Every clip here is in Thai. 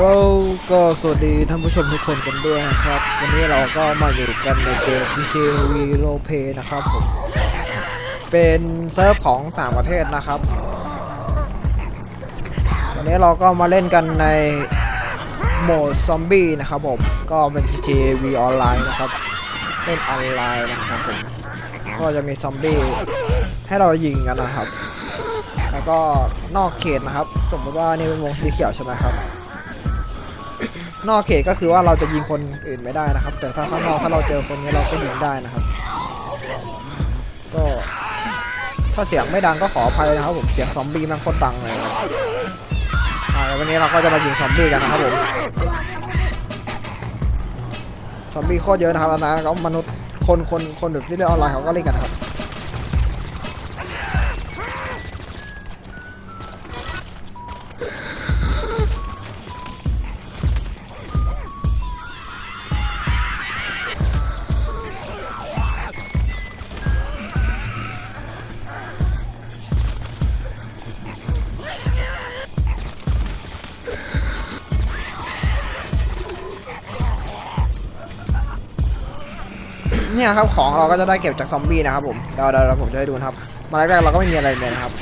เราก็สวัสดีท่านผู้ชมทุกคนกันด้วยนะครับ วันนี้เราก็มาอยู่กันในเกม PKV r o l e p l a y นะครับผม เป็นเซิร์ฟของต่างประเทศนะครับ วันนี้เราก็มาเล่นกันในโหมดซอมบี้นะครับผม ก็เป็น PKV ออนไลน์นะครับ เล่นออนไลน์นะครับผม ก็จะมีซอมบี้ให้เรายิงกันนะครับ แล้วก็นอกเขตนะครับ สมมติว่านี่เป็นวงสีเขียวใช่ไหมครับ นอกเขตก็คือว่าเราจะยิงคนอื่นไม่ได้นะครับ แต่ถ้าข้างนอกถ้าเราเจอคนนี้เราก็ยิงได้นะครับ ก็ถ้าเสียงไม่ดังก็ขออภัยนะครับผมเสียงซอมบี้มันโคตรดังเลยอ่าวันนี้เราก็จะมายิงซอมบี้กันนะครับผมซอมบี้โคตรเยอะนะครับอันนั้นก็มนุษย์คนคนคนแบบที่เล่นออนไลน์เขาก็เล่นกันครับ เนี่ยครับของเราก็จะได้เก็บจากซอมบี้นะครับผมเดี๋ยวเดี๋ยวผมจะให้ดูนะครับ มาแรกๆเราก็ไม่มีอะไรเลยนะครับ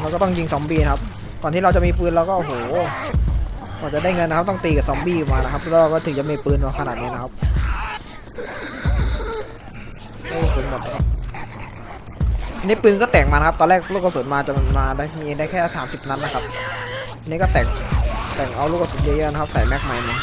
เราก็ต้องยิงซอมบี้นะครับ ก่อนที่เราจะมีปืนเราก็โอ้โหกว่าจะได้เงินนะครับต้องตีกับซอมบี้มานะครับแล้วเราก็ถึงจะมีปืนมาขนาดนี้นะครับโอ้ปืนหมดครับอันนี่ปืนก็แต่งมาครับ ตอนแรกลูกกระสุนมาจะมาได้มีได้แค่30นัดนะครับอันนี้ก็แต่งแต่งเอาลูกกระสุนเยอะๆนะครับใส่แม็กใหม่มา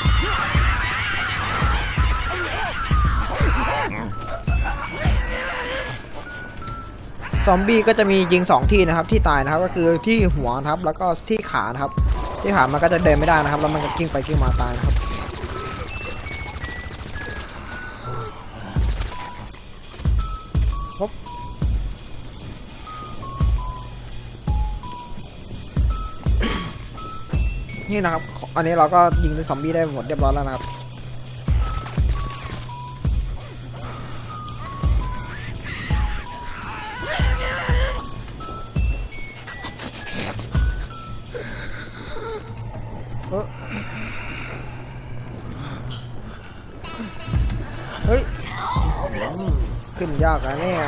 ซอมบี้ก็จะมียิงสองที่นะครับที่ตายนะครับก็คือที่หัวนะครับแล้วก็ที่ขานะครับ ที่ขามันก็จะเดินไม่ได้นะครับ แล้วมันก็กิ้งไปกิ้งมาตายนะครับปุ๊บนี่นะครับ อันนี้เราก็ยิงซอมบี้ได้หมดเรียบร้อยแล้วนะครับ ขึ้นยากนะเนี่ย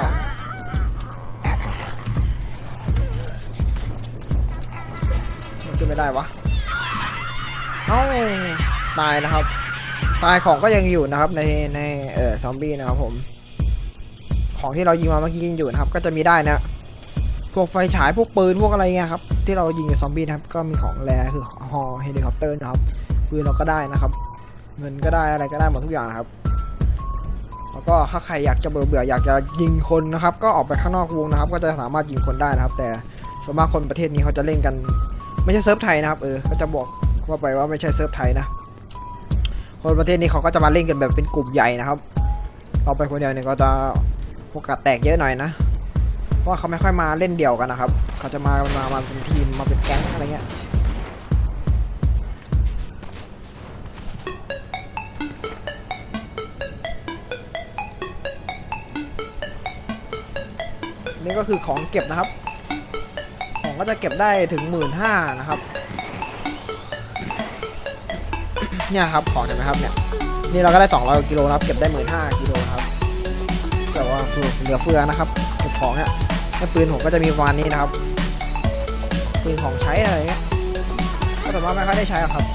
มันขึ้นไม่ได้วะเอ้าตายนะครับ ตายของก็ยังอยู่นะครับในในเอ่อซอมบี้นะครับผม ของที่เรายิงมาเมื่อกี้ยังอยู่นะครับ ก็จะมีได้นะพวกไฟฉายพวกปืนพวกอะไรเงี้ยครับที่เรายิงกับซอมบี้นะครับก็มีของแรคือฮอเฮลิคอปเตอร์นะครับปืนเราก็ได้นะครับ เงินก็ได้อะไรก็ได้หมดทุกอย่างนะครับ แล้วก็ถ้าใครอยากจะเบื่อเบื่ออยากจะยิงคนนะครับ ก็ออกไปข้างนอกวงนะครับ ก็จะสามารถยิงคนได้นะครับ แต่ส่วนมากคนประเทศนี้เขาจะเล่นกัน ไม่ใช่เซิร์ฟไทยนะครับเออก็จะบอกว่าไปว่าไม่ใช่เซิร์ฟไทยนะคนประเทศนี้เขาก็จะมาเล่นกันแบบเป็นกลุ่มใหญ่นะครับเราไปคนเดียวเนี่ยก็จะโอกาสแตกเยอะหน่อยนะเพราะว่าเขาไม่ค่อยมาเล่นเดี่ยวกันนะครับ เขาจะมามามาเป็นทีมมาเป็นแก๊งอะไรเงี้ย นี่ก็คือของเก็บนะครับ ของก็จะเก็บได้ถึงหมื่นห้านะครับ เนี่ยครับของเห็นไหมครับเนี่ย นี่เราก็ได้200กิโลนะครับ เก็บได้หมื่นห้ากิโลครับ แต่ว่าคือเหลือเฟือนะครับเก็บของเนี่ยถ้าปืนผมก็จะมีประมาณนี้นะครับปืนของใช้อะไรเงี้ยก็แต่ว่าไม่ค่อยได้ใช้หรอกครับ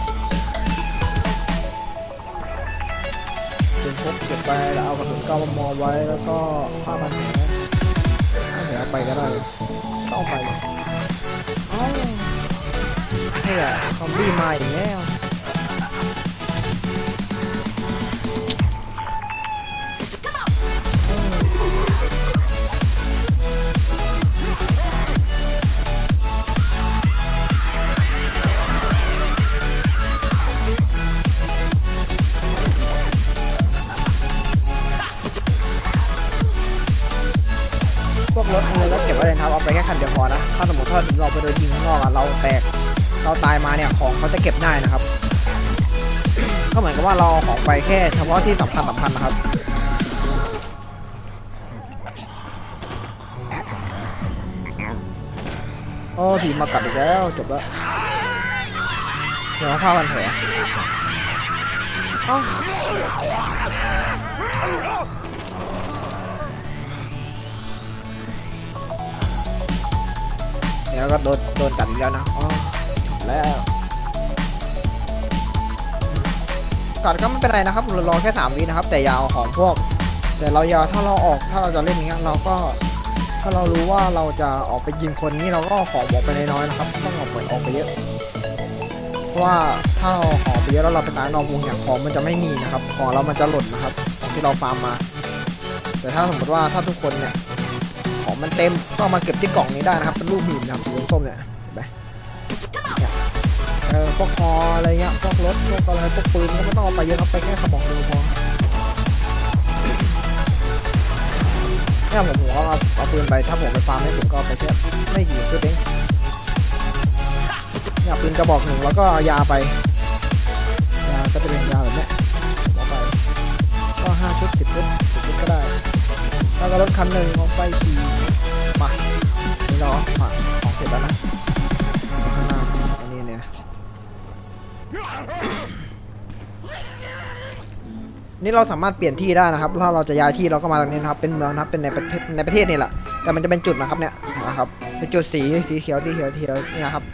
ปืนพกเก็บไปแล้วเอากระสุนเก้ามมไว้แล้วก็ผ้าพันแผล ผ้าแผลเอาไปก็ได้ต้องไปเอ้าเนี่ยซอมบี้มาอีกแล้ว เนี่ยของเขาจะเก็บได้นะครับ ก็เหมือนกับว่าเราของไปแค่เฉพาะที่สำคัญสำคัญนะครับโอ้ผีมากัดอีกแล้วจบแล้วเดี๋ยวเอาผ้าพันแผลเอ้าเดี๋ยวก็โดนโดนกัดอีกแล้วนะอ๋อ แล้วกัดก็ไม่เป็นไรนะครับเรารอแค่สามวินะครับ แต่ยาวของพวก แต่เรายาถ้าเราออกถ้าเราจะเล่นอย่างเงี้ยเราก็ถ้าเรารู้ว่าเราจะออกไปยิงคนนี่เราก็ของออกไปน้อยๆนะครับต้องออกไปออกไปเยอะเพราะว่าถ้าเราเอาขอไปเยอะแล้วเราไปตายนอกวงอย่างของมันจะไม่มีนะครับ ของเรามันจะหล่นนะครับของที่เราฟาร์มมา แต่ถ้าสมมติว่าถ้าทุกคนเนี่ยของมันเต็มก็มาเก็บที่กล่องนี้ได้นะครับเป็นรูปหีบนะครับสีส้มเนี่ยเห็นไหมเนี่ย ออพวกคออะไรเงี้ยพวกรถพวกอะไรพวกปืนก็ไม่ต้องเอาไปเยอะครับไปแค่กระบอกเดียวพอเนี่ยผมผมเอาเอาปืนไปถ้าผมไปฟาร์มให้ผมก็เอาไปแค่ไม่กี่ชุดเองเนี่ยปืนกระบอกหนึ่งแล้วก็ยาไปยาก็จะเป็นยาแบบเนี้ยเอาไปก็ห้าชุดสิบชุดสิบชุดก็ได้แล้วก็รถคันหนึ่งเอาไปขี่มานี่รามาของเสร็จแล้วนะ นี่เราสามารถเปลี่ยนที่ได้นะครับ ถ้าเราจะย้ายที่เราก็มาตรงนี้นะครับ เป็นเมืองนะครับ เป็นในประเทศในประเทศนี่แหละ แต่มันจะเป็นจุดนะครับเนี่ยนะครับ เป็นจุดสี สีเขียว สีเขียวเขียวเนี่ยครับ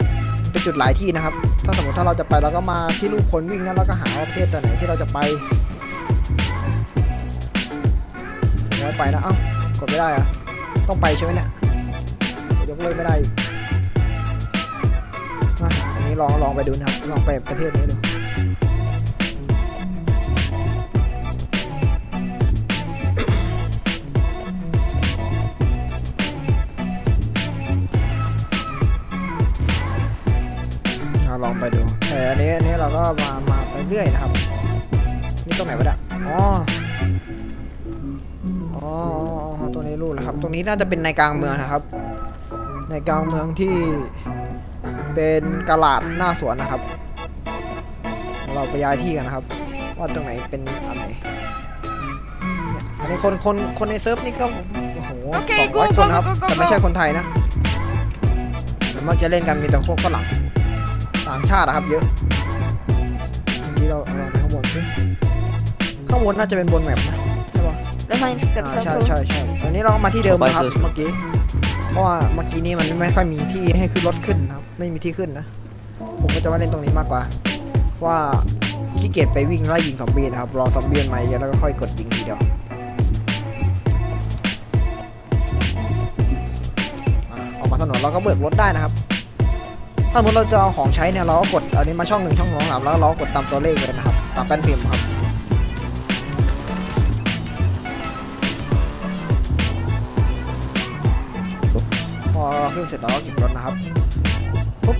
เป็นจุดหลายที่นะครับ ถ้าสมมติถ้าเราจะไปเราก็มาที่รูปคนวิ่งนั้นเราก็หาประเทศตัวไหนที่เราจะไปไว้ไปนะเอ้ากดไม่ได้อะต้องไปใช่ไหมเนี่ย ยกเลิกไม่ได้อันนี้ลองลองไปดูนะครับ ลองไปประเทศนี้ดู ไปดูแต่อันนี้อันนี้เราก็มามาไปเรื่อยนะครับ นี่ตรงไหนวะเนี่ยอ๋ออ๋ออ๋อตัวนี้รู้แล้วครับ ตรงนี้น่าจะเป็นในกลางเมืองนะครับ ในกลางเมืองที่เป็นกลาดหน้าสวนนะครับ เราไปย้ายที่กันนะครับ ว่าตรงไหนเป็นอะไรเนี่ยอันนี้คนคนคนในเซิร์ฟนี่ก็โอ้โหโอเคสองร้อย go, คนครับ go, go, go, แต่ไม่ใช่คนไทยนะแต่มักจะเล่นกันมีแต่พวกฝรั่ง ต่างชาติอะครับ เยอะเมื่อกี้เราเราไปข้างบนสิข้างบนน่าจะเป็นบนแมปนะใช่ปะ Behind อ่า script ใช่ใช่ใช่ตอนนี้เราก็มาที่เดิมนะครับต่อไปคือเมื่อกี้ เพราะว่าเมื่อกี้นี้มันไม่ค่อยมีที่ให้ขึ้นรถขึ้นนะครับ ไม่มีที่ขึ้นนะ ผมก็จะมาเล่นตรงนี้มากกว่า ว่าขี้เกียจไปวิ่งไล่ยิงซอมบี้นะครับ รอซอมบี้มาเยอะแล้วก็ค่อยกดยิงทีเดียวอ่าออกมาถนนเราก็เบิกรถได้นะครับ ถ้าสมมติเราจะเอาของใช้เนี่ยเราก็กดอันนี้มาช่องหนึ่งช่องสองสามแล้วเราก็กดตามตัวเลขเลยนะครับตามแป้นพิมพ์ครับพอขึ้นเสร็จเราก็เก็บรถนะครับปุ๊บ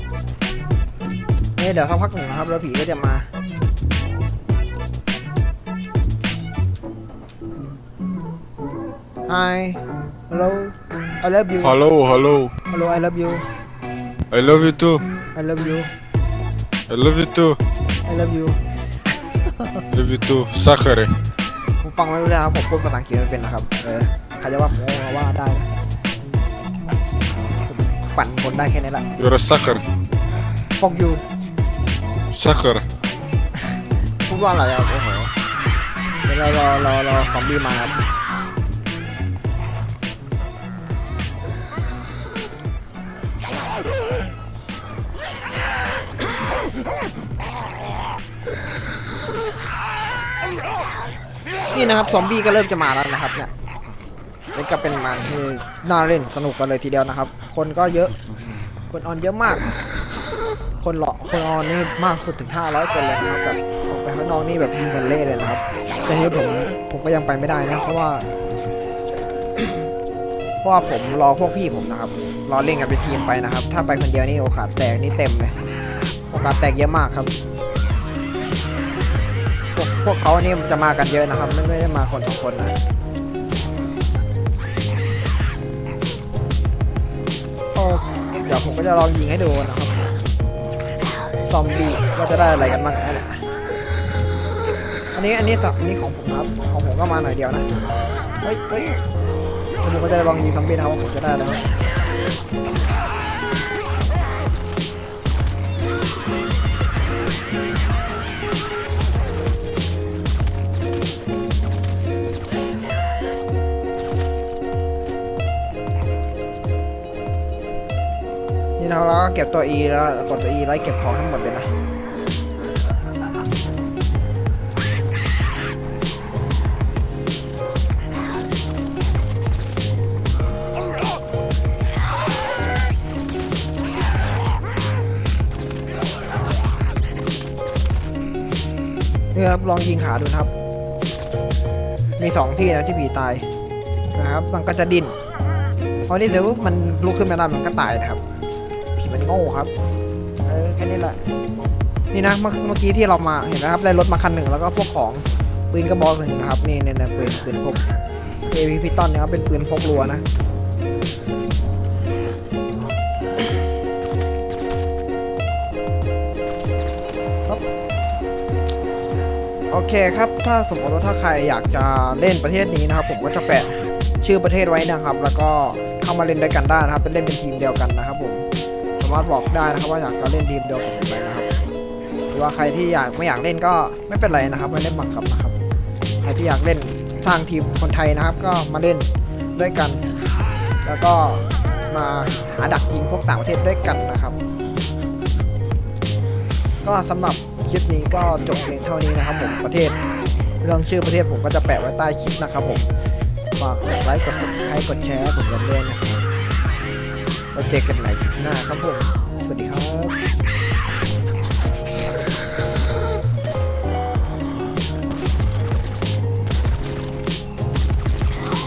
นี่เดี๋ยวสักพักหนึ่งนะครับแล้วผีก็จะมา Hi Hello I love you Hello, hello. Hello I love you I love you too. I love you I love you too. I love you Love you too. Sakare. ผมฟังไม่รู้เรื่องครับผมพูดภาษาอังกฤษไม่เป็นนะครับเออใครจะว่าผมก็ว่าได้นะผมปั่นคนได้แค่นี้แหละ You're a sucker. Fuck you Sucker. พูดว่าอะไรอะโอ้โหเดี๋ยวเรารอรอรอซอมบี้มาครับ นี่นะครับซอมบี้ก็เริ่มจะมาแล้วนะครับเนี่ยนี่ก็เป็นมันที่น่าเล่นสนุกกันเลยทีเดียวนะครับ คนก็เยอะ คนออนเยอะมาก คนหลาะคนออนนี่มากสุดถึง 500 คนเลยนะครับแบบออกไปข้างนอกนี่แบบยิงกันเละเลยนะครับแต่ที่ผมผมก็ยังไปไม่ได้นะเพราะว่าเพราะว่าผมรอพวกพี่ผมนะครับ รอเล่นกันเป็นทีมไปนะครับ ถ้าไปคนเดียวนี่โอกาสแตกนี่เต็มเลย โอกาสแตกเยอะมากครับ พวกเขานี่จะมากันเยอะนะครับ ไม่ไม่ได้มาคนสองคนนะโอ้เดี๋ยวผมก็จะลองยิงให้ดูนะครับ ซอมบี้ว่าจะได้อะไรกันบ้างนะเนี่ยอันนี้อันนี้สับอันนี้ของผมครับ ของผมก็มาหน่อยเดียวนะ เฮ้ยเฮ้ยผมก็จะลองยิงซอมบี้นะครับว่าผมจะได้อะไร ก็เก็บตัว E แล้วกดตัว E ไล่เก็บของให้หมดเลยนะนี่ครับลองยิงขาดูครับ มีสองที่นะที่ผีตายนะครับ มันก็จะดิ้นพอนี่เสร็จปุ๊บมันลุกขึ้นมาได้มันก็ตายนะครับ โง่ครับ เออแค่นี้แหละ นี่นะเมื่อเมื่อกี้ที่เรามาเห็นนะครับได้รถมาคันหนึ่งแล้วก็พวกของปืนกระบอกหนึ่งนะครับนี่เนี่ยเปืนปืนพกเอพีพิตอนนะครับเป็นปืนพกรัวนะโอเคครับ ถ้าสมมติว่าถ้าใครอยากจะเล่นประเทศนี้นะครับ ผมก็จะแปะชื่อประเทศไว้นะครับ แล้วก็เข้ามาเล่นด้วยกันได้นะครับ เป็นเล่นเป็นทีมเดียวกันนะครับผมามารถบอกได้นะครับว่าอยากจะเล่นทีมเดียวกับผมไหมนะครับหรือว่าใครที่อยากไม่อยากเล่นก็ไม่เป็นไรนะครับไม่เล่นบังคับนะครับใครที่อยากเล่นสร้างทีมคนไทยนะครับ ก็มาเล่นด้วยกัน แล้วก็มาหาดักยิงพวกต่างประเทศด้วยกันนะครับ ก็สำหรับคลิปนี้ก็จบเพียงเท่านี้นะครับผมประเทศเรื่องชื่อประเทศผมก็จะแปะไว้ใต้คลิปนะครับผมฝากกดไลค์กด subscribe กดแชร์ผมกันด้วยนะครับ เราเจอกันใหม่คลิปหน้าครับผม สวัสดีครับ